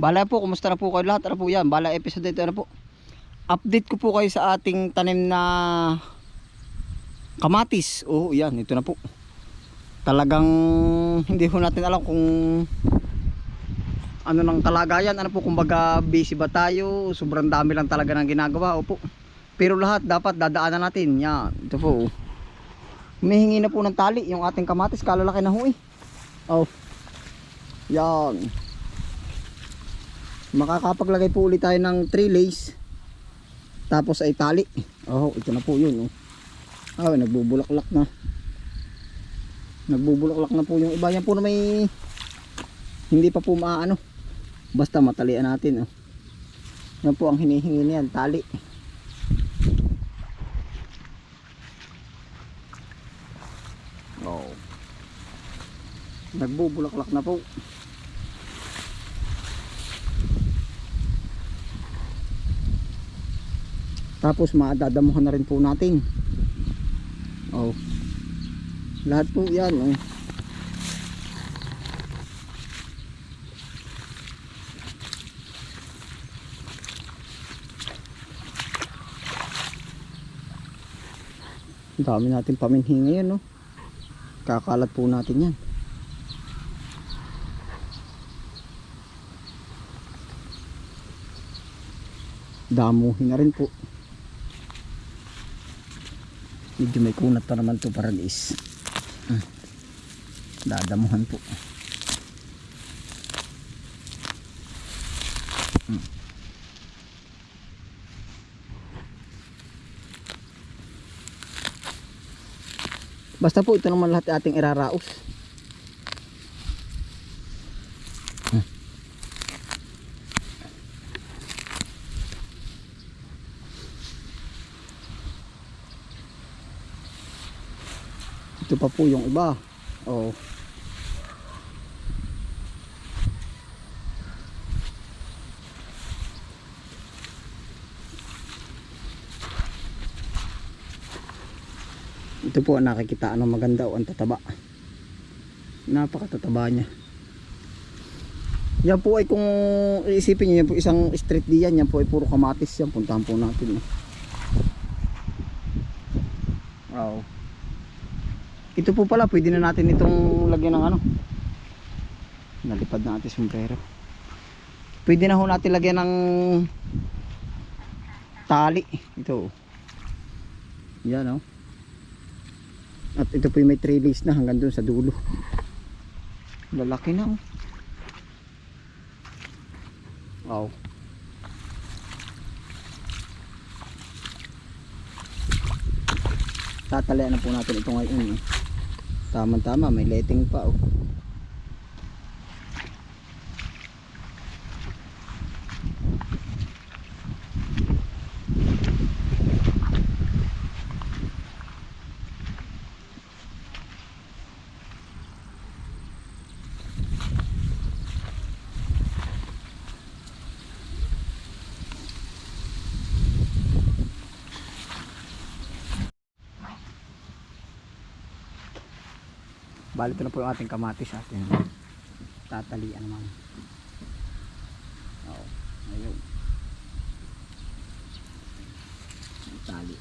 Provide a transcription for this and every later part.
Bala po, kumusta na po kayo lahat? Ano po yan? Bala episode ito ano po? Update ko po kayo sa ating tanim na kamatis. Oo, yan. Ito na po. Talagang hindi ho natin alam kung ano ng kalagayan. Ano po, kumbaga busy ba tayo? Sobrang dami lang talaga ng ginagawa. Opo. Pero lahat dapat dadaanan natin. Yan. Ito po. Humihingi na po ng tali yung ating kamatis. Kalalaki na ho eh. Oh. Yan. Makakapaglagay po ulit tayo ng 3 lace. Tapos ay tali. Oh, ito na po yun. Oh. Ah, nagbubulaklak na. Nagbubulaklak na po yung iba. Yan po na may hindi pa po maano. Basta matalian natin. Oh. Yan po ang hinihingi niyan, tali. Oh. Nagbubulaklak na po. Tapos maadadamuhan na rin po natin. Oh. Lahat po 'yan, oh. Dami natin paminhi ngayon, no? Kakalat po natin 'yan. Damuhin na rin po. Medyo may kunat pa naman to para guys. Hmm. Dadamuhan po. Hmm. Basta po ito naman lahat ating iraraos. Pa po yung iba. Oh. Ito po ang nakikitaan ng maganda o ang tataba. Napakatataba niya. Yan po ay kung iisipin niyo po isang street diyan, yan po ay puro kamatis yan. Puntahan po natin. Wow. Ito po pala, pwede na natin itong lagyan ng ano. Nalipad na ating sombrero. Pwede na ho natin lagyan ng tali. Ito. Yan oh. At ito po yung may trellis na hanggang dun sa dulo. Lalaki na oh. Wow. Tatalayan na po natin ito ngayon. eh. Tama tama, may letting pa oh. Bali na po yung ating kamatis atin. Tatalian naman. Oo. Ayun. Ang Tali.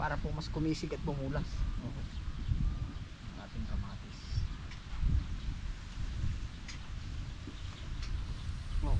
Para po mas kumisig at bumulas. Okay. Ating kamatis. Oh.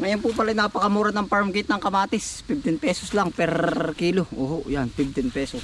Ngayon po pala napakamura ng farm gate ng kamatis. 15 pesos lang per kilo. Oho, yan, 15 pesos.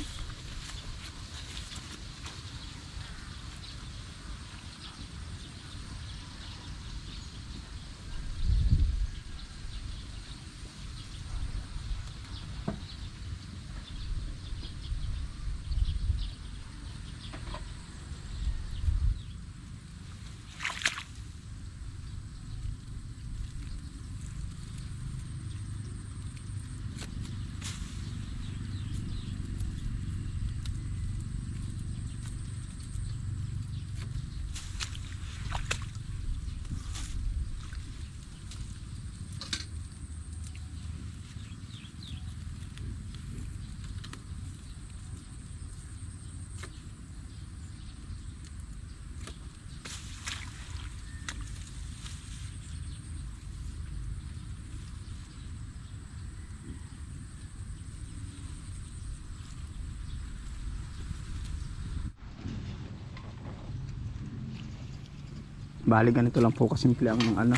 Bali ganito lang po kasimple ang ano.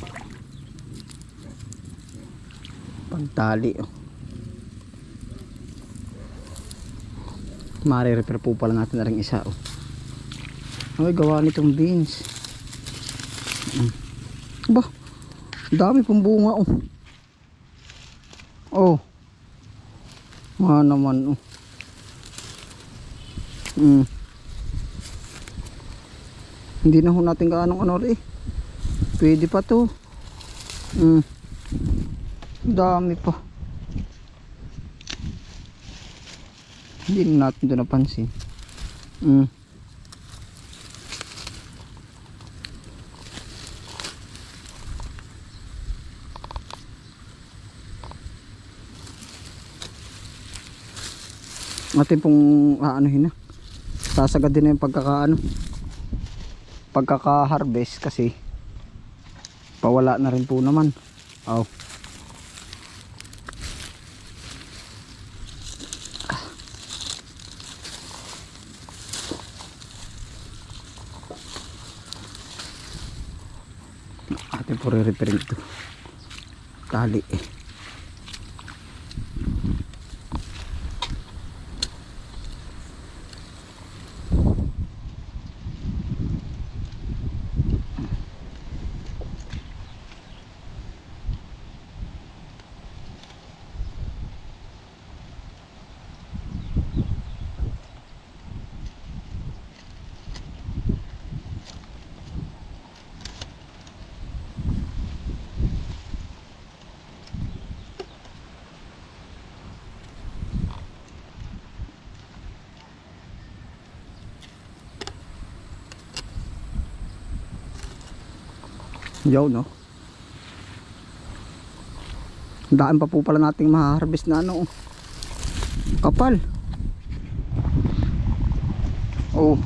Pagtali. Oh. Mare-repair po pala natin na rin isa. Oh. Ay, gawa nitong beans. Mm. Ba, dami pong bunga. Oh. Oh. Mga naman. Oh. Mm. Hindi na ho natin gaanong ano rin. Pwede pa to. Mm. Dami pa. Hindi na natin ito napansin. Mm. Atin pong aanuhin na. Sasagad din na yung pagkakaano pagkaka-harvest kasi pawala na rin po naman. Oh. Atin po re-repair ito. Tali. Yo, no? Daan pa po pala nating ma-harvest na ano. oh. Kapal. Oh.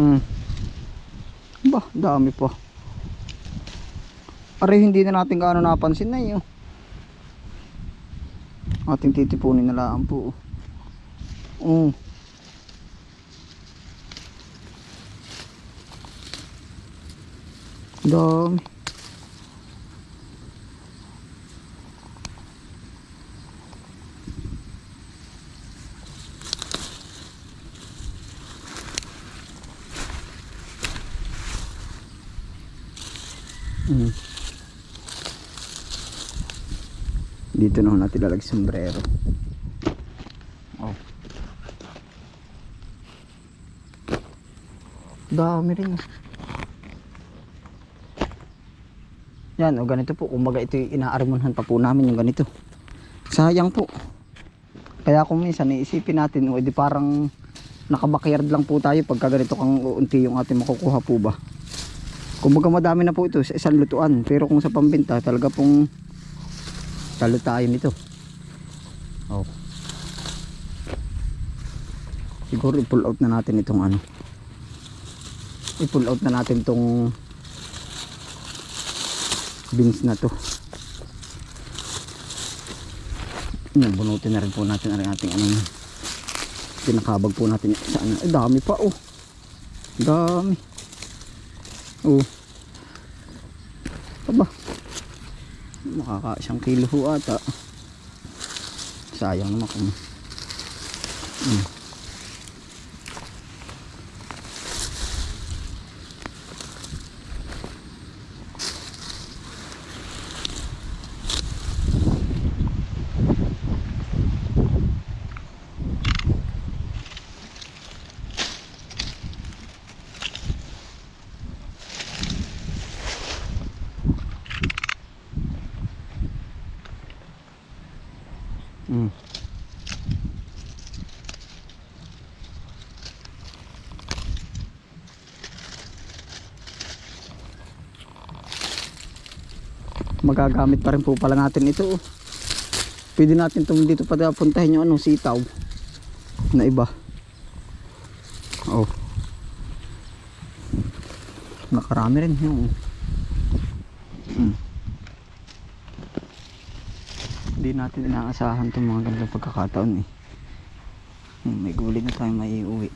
Mm. Ba, dami pa. Are hindi na natin gaano napansin na yun. Ating titipunin na lang po. Oh. Dami. Mm. Dito na natin lalagay sombrero. Dami rin. Yan, o ganito po. Kumbaga ito inaarmonhan pa po namin yung ganito. Sayang po. Kaya kung minsan iisipin natin, o di parang nakabakyard lang po tayo pagka ganito kang unti yung ating makukuha po ba. Kumbaga madami na po ito sa isang lutuan. Pero kung sa pambinta, talaga pong talo tayo nito. Oh. Siguro i-pull out na natin itong ano. I-pull out na natin itong beans na to. Bunutin na rin po natin ang ating ano. Pinakabag po natin sa ano. Eh, dami pa oh. Dami. Oh. Aba. Makaka isang kilo ho ata. Sayang naman kung. Mm. Magagamit pa rin po pala natin ito. Pwede natin itong dito pa puntahin yung ano, sitaw na iba. Oh. Nakarami rin yung. Mm. Hindi natin inaasahan itong mga ganitong pagkakataon eh. Hmm, may gulay na tayo may iuwi.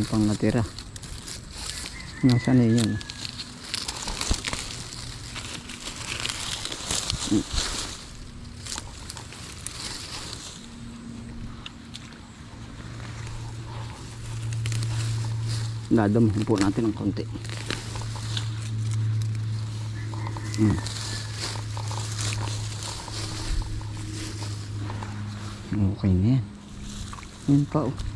Ilan pang natira. Nasaan na yun? Dadamahan po natin ng konti. Hmm. Okay na yan. Yan pa oh.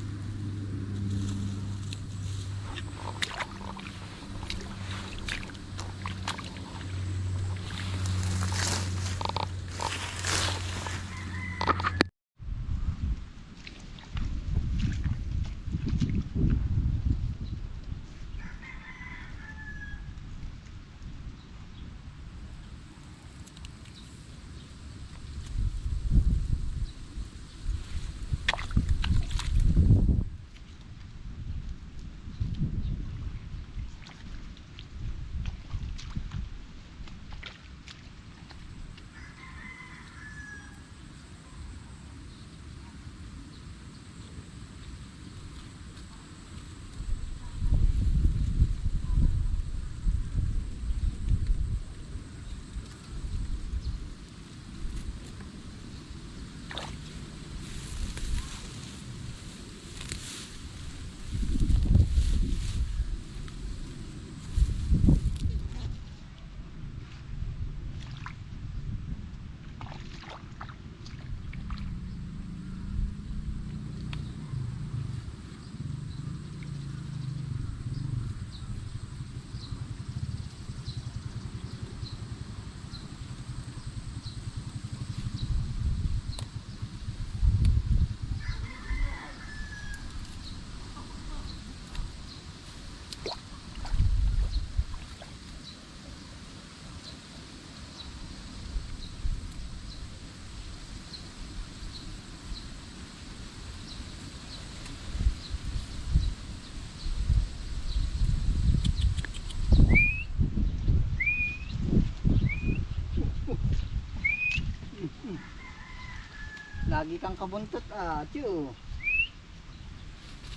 Lagi kang kabuntot ah, tiyo.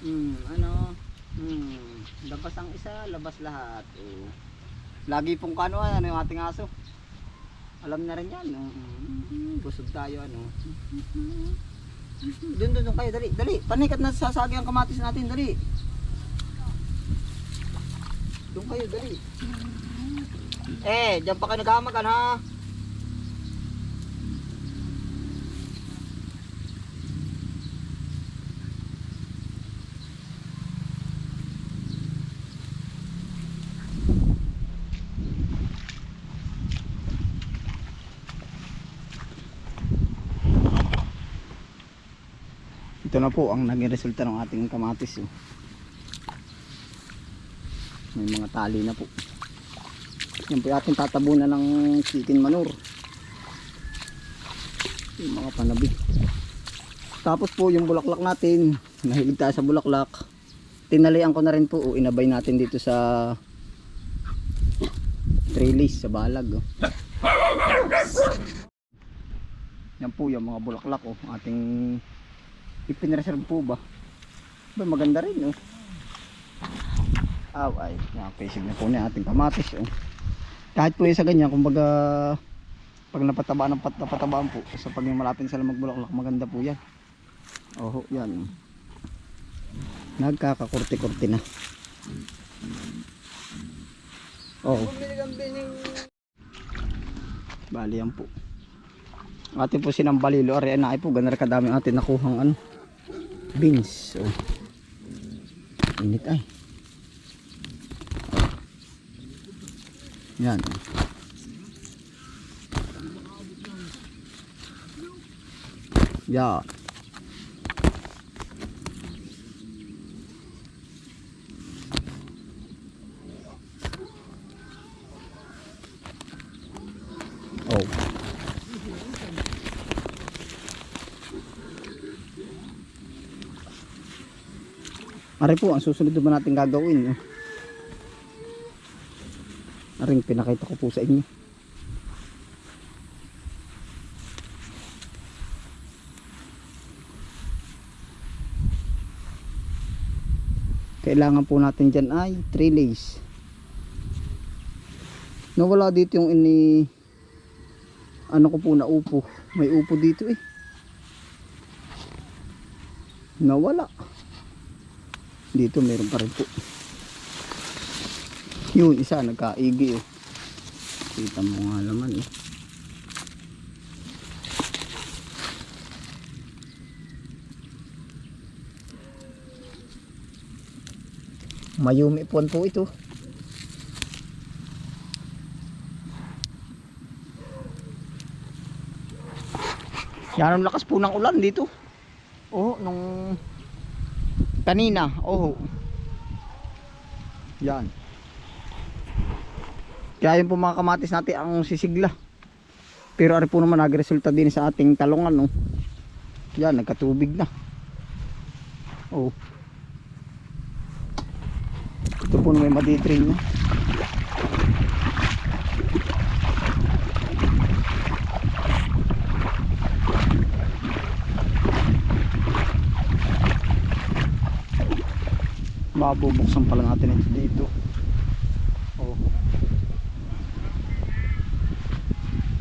Hmm, ano? Hmm, labas ang isa, labas lahat. Oh. Lagi pong kano ano yung ating aso. Alam na rin yan. Oh. Hmm, busog tayo ano. Doon, doon, kayo, dali, dali. Panikat na sasagi ang kamatis natin, dali. Doon kayo, dali. Eh, diyan pa kayo nagkamagan ha. Ito na po ang naging resulta ng ating kamatis. Oh. May mga tali na po. Yan po ating tatabunan ng chicken manure. Yung mga panabi. Tapos po yung bulaklak natin, nahilig tayo sa bulaklak. Tinalian ko na rin po, oh, inabay natin dito sa trellis sa balag. Oh. Yan po yung mga bulaklak oh, ating ipinreserve po ba? Ba maganda rin oh. Aw ay, nakapasig na po na ating kamatis oh. Kahit po yung sa ganyan, kumbaga pag napatabaan ng pat napatabaan po sa pag malapit sila magbulaklak maganda po yan. Oho, yan. Nagkakakurti-kurti na. Oo. Bali yan po. Atin po sinambalilo. Ari na ay po. Ganda rin kadami atin nakuhang ano. Beans. Oh. Init ay. Yan. Yan. Oh. Ari po, ang susunod naman natin gagawin. Aring pinakita ko po sa inyo. Kailangan po natin dyan ay 3 lays. Nawala dito yung ini ano ko po na upo. May upo dito eh. Nawala. Dito meron pa rin po. Yun, isa nagkaigi oh. Kita mo nga naman eh. Mayumi po po ito. Yan ang lakas po ng ulan dito. Oh, nung kanina. Oh. Yan. Kaya yun po mga kamatis natin ang sisigla. Pero ari po naman nagresulta din sa ating talungan. No? Yan, nagkatubig na. Oh. Ito po may maditrain na. Mabubuksan pala natin ito dito. Oh.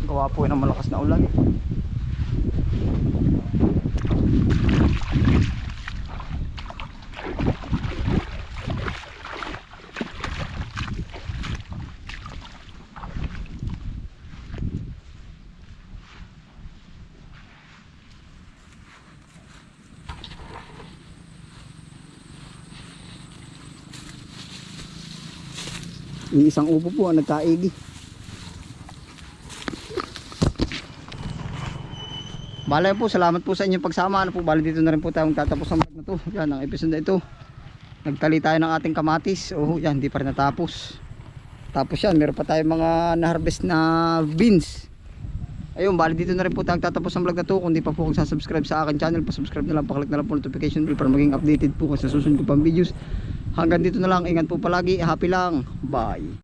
Gawa po ng malakas na ulan. Yung isang upo po ang nagkaigi. Bala po, salamat po sa inyong pagsama. Ano po, bali dito na rin po tayong tatapos ang vlog na to. Yan, ang episode na ito. Nagtali tayo ng ating kamatis. Oh, yan, hindi pa rin natapos. Tapos yan, meron pa tayong mga na-harvest na beans. Ayun, bali dito na rin po tayong tatapos ang vlog na to. Kung di pa po kung subscribe sa akin channel, pa-subscribe na lang, paklik na lang po notification bell para maging updated po kasi sa susunod ko pang videos. Hanggang dito na lang, ingat po palagi, happy lang. Bye.